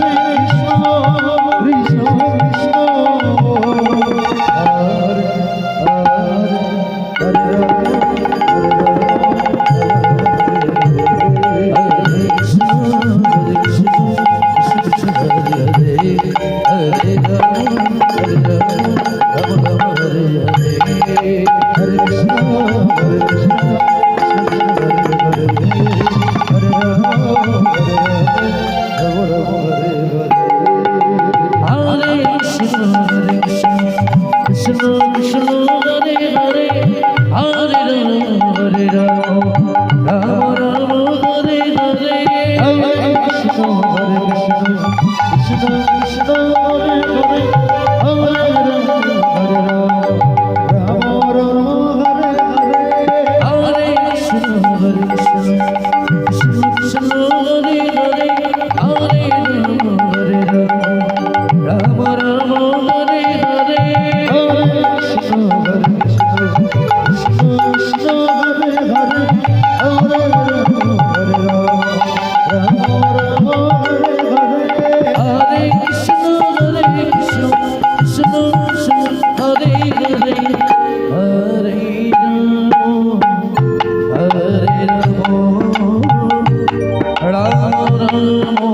Hare Krishna. Krishna Ram Ram